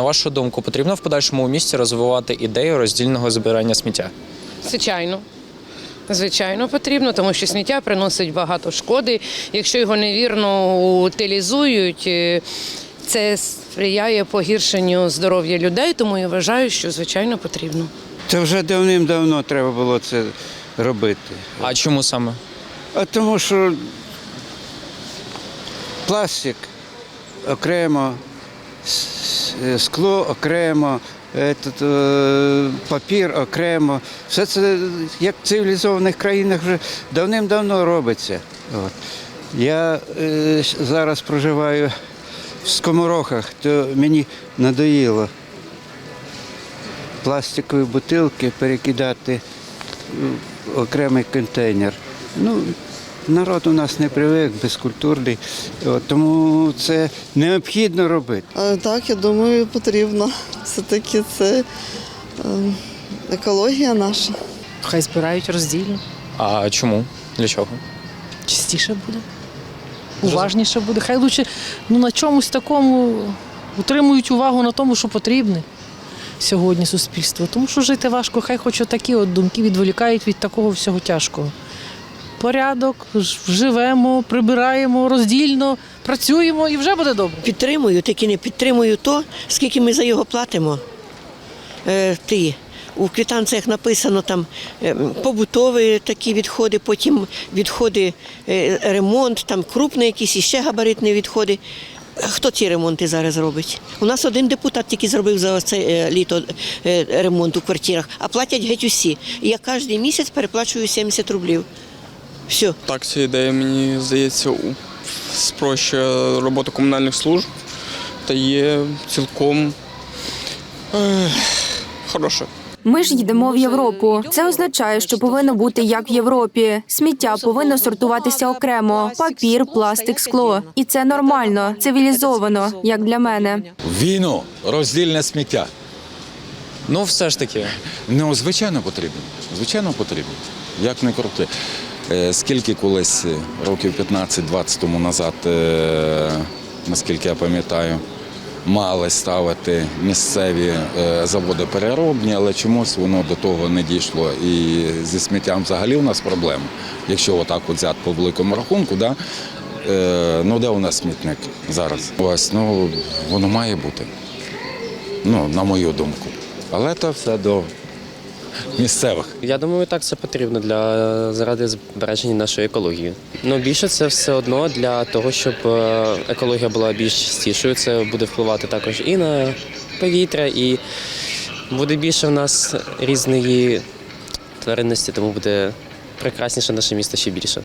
на вашу думку, потрібно в подальшому у місті розвивати ідею роздільного збирання сміття? Звичайно. Звичайно, потрібно, тому що сміття приносить багато шкоди. Якщо його невірно утилізують, е, це сприяє погіршенню здоров'я людей, тому я вважаю, що звичайно потрібно. Це вже давним-давно треба було це робити. А чому саме? А тому що пластик окремо, скло окремо, етот, е, папір окремо. Все це як в цивілізованих країнах вже давним-давно робиться. От. Я е, зараз проживаю в скоморохах, то мені надоїло пластикові бутилки перекидати в окремий контейнер. Ну, народ у нас не привик, безкультурний, от, тому це необхідно робити. Е, Так, я думаю, потрібно. Все-таки це е, екологія наша. Хай збирають роздільно. А чому? Для чого? Чистіше буде. Уважніше буде. Хай лучше ну, на чомусь такому утримують увагу на тому, що потрібне сьогодні суспільство. Тому що жити важко, хай хоч такі от думки відволікають від такого всього тяжкого. Порядок, живемо, прибираємо роздільно, працюємо і вже буде добре. Підтримую, тільки не підтримую то, скільки ми за його платимо. Е, ти. У квитанціях написано там е, побутові такі відходи, потім відходи, е, ремонт, там крупні якісь іще габаритні відходи. Хто ці ремонти зараз робить? У нас один депутат тільки зробив за це е, літо ремонт у квартирах, а платять геть усі. Я кожен місяць переплачую 70 рублів. Все. Так, ця ідея, мені здається, спрощує роботу комунальних служб та є цілком е, хороша. Ми ж йдемо в Європу. Це означає, що повинно бути як в Європі. Сміття повинно сортуватися окремо: папір, пластик, скло. І це нормально, цивілізовано, як для мене. Війну, роздільне сміття. Ну, все ж таки. Ну, звичайно, потрібно. Звичайно, потрібно. Як не крути. Е, Скільки колись е, років 15-20 тому назад, е, наскільки я пам'ятаю, мали ставити місцеві заводи переробні, але чомусь воно до того не дійшло. І зі сміттям взагалі у нас проблема. Якщо отак от взяти по великому рахунку, да, ну де у нас смітник зараз? Ось, ну воно має бути. Ну, на мою думку. Але це все до місцевих. Я думаю, так це потрібно для заради збереження нашої екології. Ну більше це все одно для того, щоб е, екологія була більш чистішою. Це буде впливати також і на повітря, і буде більше в нас різної тваринності, тому буде прекрасніше наше місто ще більше.